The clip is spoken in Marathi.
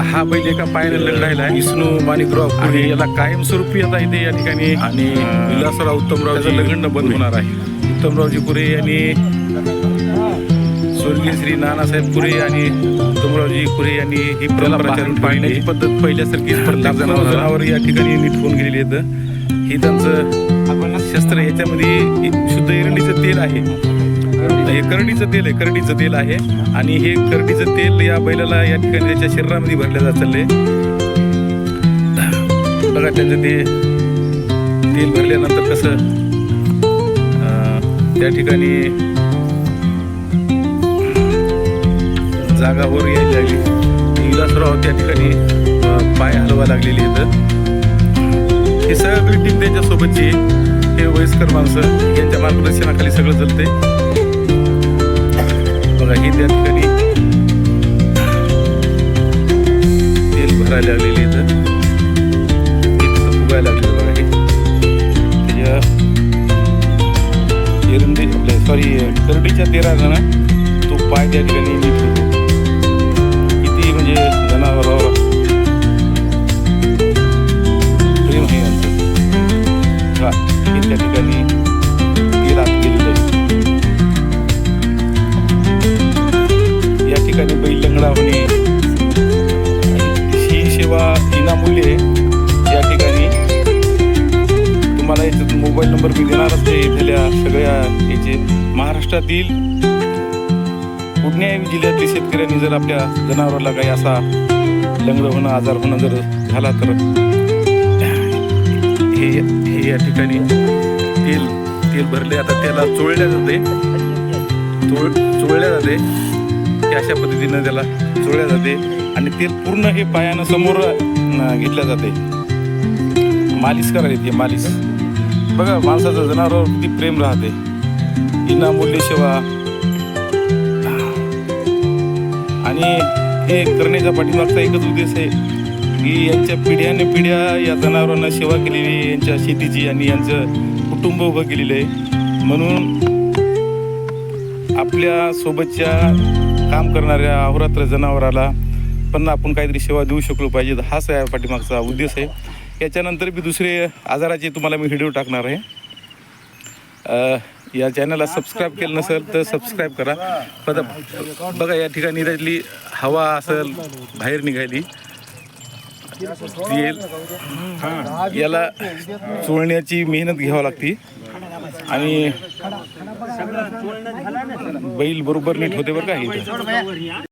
आता हा बैल एका पायाने लढायला विष्णू माणिकराव आणि याला कायमस्वरूपी आता इथे या ठिकाणी आणि विलासराव उत्तमरावचं लग्न बंद होणार आहे. उत्तमरावजी पुरे यांनी स्वर्गीय श्री नानासाहेब पुरे आणि उत्तमरावजी पुरे यांनी ही परंपरा पाळण्याची पद्धत पहिल्यासारखीच प्रत्येक जनावर या ठिकाणी नीट होऊन गेलेली आहेत. ही त्यांचं शस्त्र याच्यामध्ये शुद्ध एरंडीचं तेल आहे. हे करडीचं तेल आहे करडीचं तेल आहे. आणि हे करडीचं तेल या बैलाला या ठिकाणी त्याच्या शरीरामध्ये भरलं जात चाललंय बघा त्याचं ते तेल भरल्यानंतर कसं त्या ठिकाणी जागा वर यायला लागली. विलासराव त्या ठिकाणी पाय हलवा लागलेली आहेत. हे सगळी टीम त्यांच्यासोबतची आहे. वयस्कर माणसं यांच्या मार्गदर्शनाखाली सगळं चालतंय बघा ही त्या ठिकाणी तेल भरायला लागलेली इथं. इथं फुगायला लागलेलं बघा हे. त्याच्या एरंदी आपल्या सॉरी करडीच्या तेरा जण तो पाय त्या ठिकाणी विनामूल्य आहे. या ठिकाणी तुम्हाला याच्यात मोबाईल नंबर मी देणारच आहे इथल्या सगळ्या याचे. महाराष्ट्रातील कुठल्याही जिल्ह्यातील शेतकऱ्यांनी जर आपल्या जनावराला काही असा लंगड होणं आजार होणं जर झाला तर? हे हे या ठिकाणी तेल तेल भरले. आता त्याला चोळल्या जाते. चोळ चोळल्या जाते. की अशा पद्धतीनं त्याला चोळल्या जाते आणि ते पूर्ण हे पायानं समोर घेतल्या जाते. मालिश करायला येते मालिश. बघा माणसाचं जनावरावर किती प्रेम राहते. विनामूल्य सेवा आणि हे करण्याच्या पाठीमागचा एकच उद्देश आहे की यांच्या पिढ्याने पिढ्या या जनावरांना सेवा केलेली यांच्या शेतीची आणि यांचं कुटुंब उभं केलेलं आहे. म्हणून आपल्या सोबतच्या काम करणाऱ्या अहोरात्र जनावराला पण आपण काहीतरी सेवा देऊ शकलो पाहिजे. तर हाच या पाठीमागचा उद्देश आहे. याच्यानंतर बी दुसरे आजाराचे तुम्हाला मी व्हिडिओ टाकणार आहे. या चॅनलला सबस्क्राईब केलं नसेल तर सबस्क्राईब करा. पण बघा या ठिकाणी त्यातली हवा असेल बाहेर निघाली. येईल. याला चोळण्याची मेहनत घ्यावी लागते. आणि बैल बरोबर नीट होते बरं का इथं.